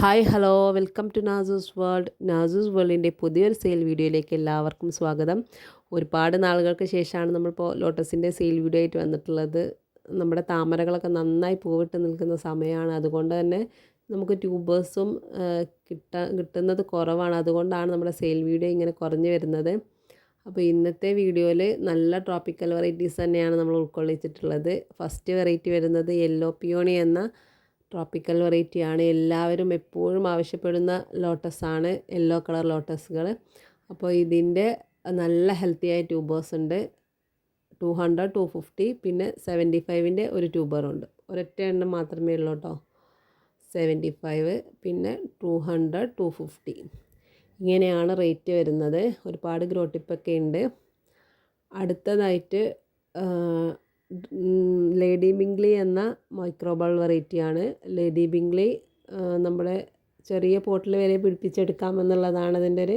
Hi hello. Welcome to Nazus world. Nazus വേൾഡിന്റെ പുതിയൊരു sale വീഡിയോയിലേക്ക് എല്ലാവർക്കും സ്വാഗതം. ഒരുപാട് നാളുകൾക്ക് ശേഷമാണ് നമ്മളിപ്പോൾ ലോട്ടസിന്റെ സെയിൽ വീഡിയോ ആയിട്ട് വന്നിട്ടുള്ളത്. നമ്മുടെ താമരകളൊക്കെ നന്നായി പൂവിട്ട് നിൽക്കുന്ന സമയമാണ്. അതുകൊണ്ട് തന്നെ നമുക്ക് ട്യൂബേഴ്സും കിട്ട കിട്ടുന്നത് കുറവാണ്. അതുകൊണ്ടാണ് നമ്മുടെ സെയിൽ വീഡിയോ ഇങ്ങനെ കുറഞ്ഞു വരുന്നത്. അപ്പോൾ ഇന്നത്തെ വീഡിയോയിൽ നല്ല ട്രോപ്പിക്കൽ വെറൈറ്റീസ് തന്നെയാണ് നമ്മൾ ഉൾക്കൊള്ളിച്ചിട്ടുള്ളത്. ഫസ്റ്റ് വെറൈറ്റി വരുന്നത് യെല്ലോ പിയോണി എന്ന ട്രോപ്പിക്കൽ വെറൈറ്റിയാണ് എല്ലാവരും എപ്പോഴും ആവശ്യപ്പെടുന്ന ലോട്ടസാണ് യെല്ലോ കളർ ലോട്ടസുകൾ അപ്പോൾ ഇതിന്റെ നല്ല ഹെൽത്തി ആയ ട്യൂബേഴ്സ് ഉണ്ട്. ടു ഹൺഡ്രഡ് ടു ഫിഫ്റ്റി പിന്നെ സെവന്റി ഫൈവിന്റെ ഒരു ട്യൂബറുണ്ട് ഒരൊറ്റ എണ്ണം മാത്രമേ ഉള്ളൂ കേട്ടോ സെവന്റി ഫൈവ് പിന്നെ ടു ഹൺഡ്രഡ് ടു ഫിഫ്റ്റി ഇങ്ങനെയാണ് റേറ്റ് വരുന്നത്. ഒരുപാട് ഗ്രോട്ടിപ്പൊക്കെ ഉണ്ട്. അടുത്തതായിട്ട് ലേഡി ബിംഗ്ലി എന്ന മൈക്രോബൾ വെറൈറ്റിയാണ്. ലേഡി ബിംഗ്ലി നമ്മുടെ ചെറിയ പോട്ടിൽ വരെ പിടിപ്പിച്ചെടുക്കാമെന്നുള്ളതാണ് അതിന്റെ ഒരു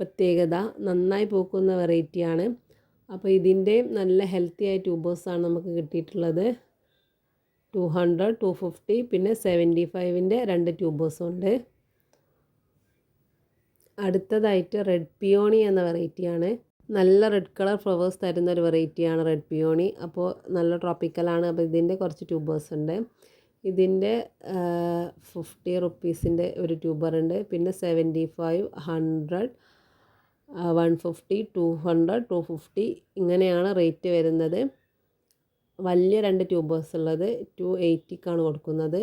പ്രത്യേകത. നന്നായി പൂക്കുന്ന വെറൈറ്റിയാണ്. അപ്പോൾ ഇതിന്റെ നല്ല ഹെൽത്തി ആയ ട്യൂബേഴ്സാണ് നമുക്ക് കിട്ടിയിട്ടുള്ളത്. ടു ഹൺഡ്രഡ് ടു ഫിഫ്റ്റി പിന്നെ സെവന്റി ഫൈവിന്റെ രണ്ട് ട്യൂബേഴ്സും ഉണ്ട്. അടുത്തതായിട്ട് റെഡ് പിയോണി എന്ന വെറൈറ്റിയാണ്. നല്ല റെഡ് കളർ ഫ്ലവേഴ്സ് തരുന്ന ഒരു വെറൈറ്റിയാണ് റെഡ് പിയോണി അപ്പോൾ നല്ല ട്രോപ്പിക്കലാണ് അപ്പോൾ ഇതിന്റെ കുറച്ച് ട്യൂബേഴ്സ് ഉണ്ട്. ഇതിന്റെ ഫിഫ്റ്റി റുപ്പീസിന്റെ ഒരു ട്യൂബർ ഉണ്ട്. പിന്നെ seventy five hundred one fifty two hundred two fifty ഇങ്ങനെയാണ് റേറ്റ് വരുന്നത്. വലിയ രണ്ട് ട്യൂബേഴ്സ് ഉള്ളത്. ടു എയ്റ്റിക്കാണ് കൊടുക്കുന്നത്.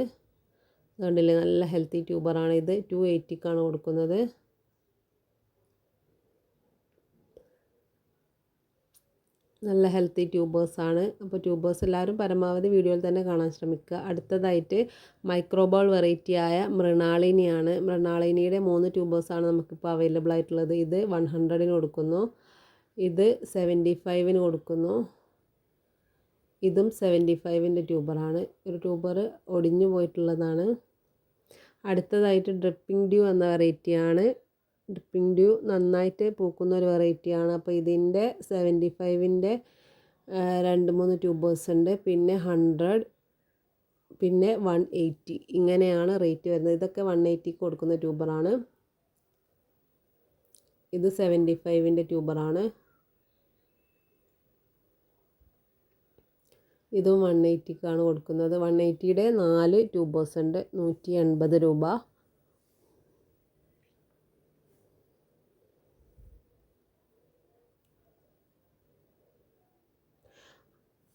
അതുകൊണ്ടില്ലേ നല്ല ഹെൽത്തി ട്യൂബറാണ് ഇത്. ടു എയ്റ്റിക്കാണ് കൊടുക്കുന്നത്. നല്ല ഹെൽത്തി ട്യൂബേഴ്സാണ് അപ്പോൾ ട്യൂബേഴ്സ് എല്ലാവരും പരമാവധി വീഡിയോയിൽ തന്നെ കാണാൻ ശ്രമിക്കുക. അടുത്തതായിട്ട് മൈക്രോബോൾ വെറൈറ്റി ആയ മൃണാളിനിയാണ് മൃണാളിനിയുടെ മൂന്ന് ട്യൂബേഴ്സാണ് നമുക്കിപ്പോൾ അവൈലബിൾ ആയിട്ടുള്ളത്. ഇത് വൺ ഹൺഡ്രഡിന് കൊടുക്കുന്നു. ഇത് സെവന്റി ഫൈവിന് കൊടുക്കുന്നു. ഇതും സെവന്റി ഫൈവിന്റെ ട്യൂബറാണ് ഒരു ട്യൂബർ ഒടിഞ്ഞു പോയിട്ടുള്ളതാണ്. അടുത്തതായിട്ട് ഡ്രിപ്പിംഗ് ഡ്യൂ എന്ന വെറൈറ്റിയാണ് ഡ്രിപ്പിംഗ് ഡ്യൂ നന്നായിട്ട് പൂക്കുന്ന ഒരു വെറൈറ്റിയാണ്. അപ്പോൾ ഇതിന്റെ സെവന്റി ഫൈവിന്റെ രണ്ട് മൂന്ന് ട്യൂബേഴ്സ് ഉണ്ട്. പിന്നെ ഹൺഡ്രഡ് പിന്നെ വൺ എയ്റ്റി. ഇങ്ങനെയാണ് റേറ്റ് വരുന്നത്. ഇതൊക്കെ വൺ എയ്റ്റിക്ക് കൊടുക്കുന്ന ട്യൂബറാണ്. ഇത് സെവന്റി ഫൈവിന്റെ ട്യൂബറാണ്. ഇതും വൺ എയ്റ്റിക്കാണ് കൊടുക്കുന്നത്. വൺ എയ്റ്റിയുടെ നാല് ട്യൂബേഴ്സ് ഉണ്ട്. നൂറ്റി എൺപത് രൂപ.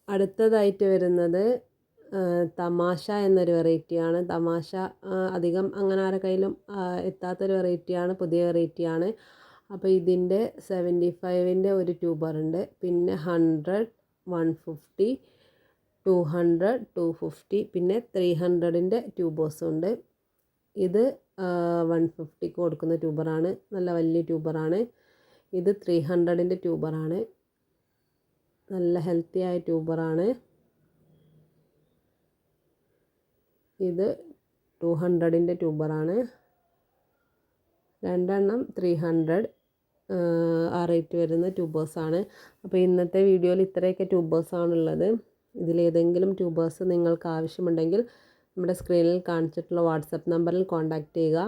അടുത്തതായിട്ട് വരുന്നത് തമാശ എന്നൊരു വെറൈറ്റിയാണ് തമാശ അധികം അങ്ങനെ ആരുടെ കയ്യിലും എത്താത്തൊരു വെറൈറ്റിയാണ് പുതിയ വെറൈറ്റിയാണ് അപ്പോൾ ഇതിന്റെ സെവന്റി ഫൈവിന്റെ ഒരു ട്യൂബറുണ്ട് പിന്നെ hundred one fifty two hundred two fifty പിന്നെ ത്രീ ഹൺഡ്രഡിന്റെ ട്യൂബേഴ്സും ഉണ്ട്. ഇത് വൺ ഫിഫ്റ്റിക്ക് കൊടുക്കുന്ന ട്യൂബറാണ് നല്ല വലിയ ട്യൂബറാണ് ഇത് ത്രീ ഹൺഡ്രഡിന്റെ ട്യൂബറാണ് നല്ല ഹെൽത്തി ആയ ട്യൂബറാണ് ഇത് ടു ഹൺഡ്രഡിന്റെ ട്യൂബറാണ് രണ്ടെണ്ണം ത്രീ ഹൺഡ്രഡ് ആ റേറ്റ് വരുന്ന ട്യൂബേഴ്സാണ് അപ്പോൾ ഇന്നത്തെ വീഡിയോയിൽ ഇത്രയൊക്കെ ട്യൂബേഴ്സാണുള്ളത് ഇതിലേതെങ്കിലും ട്യൂബേഴ്സ് നിങ്ങൾക്ക് ആവശ്യമുണ്ടെങ്കിൽ നമ്മുടെ സ്ക്രീനിൽ കാണിച്ചിട്ടുള്ള വാട്സപ്പ് നമ്പറിൽ കോൺടാക്റ്റ് ചെയ്യുക.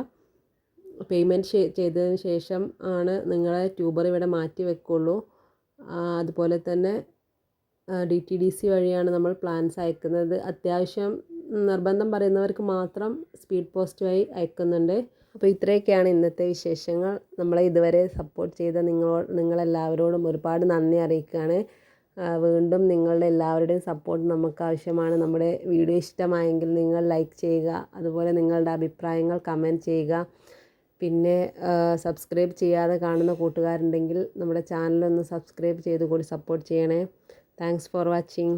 പേയ്മെന്റ് ചെയ്തതിന് ശേഷം ആണ് നിങ്ങളെ ട്യൂബർ ഇവിടെ മാറ്റി വെക്കുള്ളൂ. അതുപോലെ തന്നെ ഡി ടി ഡി സി വഴിയാണ് നമ്മൾ പ്ലാൻസ് അയക്കുന്നത്. അത്യാവശ്യം നിർബന്ധം പറയുന്നവർക്ക് മാത്രം സ്പീഡ് പോസ്റ്റ് വഴി അയക്കുന്നുണ്ട്. അപ്പോൾ ഇത്രയൊക്കെയാണ് ഇന്നത്തെ വിശേഷങ്ങൾ. നമ്മളെ ഇതുവരെ സപ്പോർട്ട് ചെയ്ത നിങ്ങളോ നിങ്ങളെല്ലാവരോടും ഒരുപാട് നന്ദി അറിയിക്കുകയാണ്. വീണ്ടും നിങ്ങളുടെ എല്ലാവരുടെയും സപ്പോർട്ട് നമുക്ക് ആവശ്യമാണ്. നമ്മുടെ വീഡിയോ ഇഷ്ടമായെങ്കിൽ നിങ്ങൾ ലൈക്ക് ചെയ്യുക. അതുപോലെ നിങ്ങളുടെ അഭിപ്രായങ്ങൾ കമന്റ് ചെയ്യുക. പിന്നെ സബ്സ്ക്രൈബ് ചെയ്യാതെ കാണുന്ന കൂട്ടുകാരുണ്ടെങ്കിൽ നമ്മുടെ ചാനലൊന്ന് സബ്സ്ക്രൈബ് ചെയ്ത് കൂടി സപ്പോർട്ട് ചെയ്യണേ. Thanks for watching.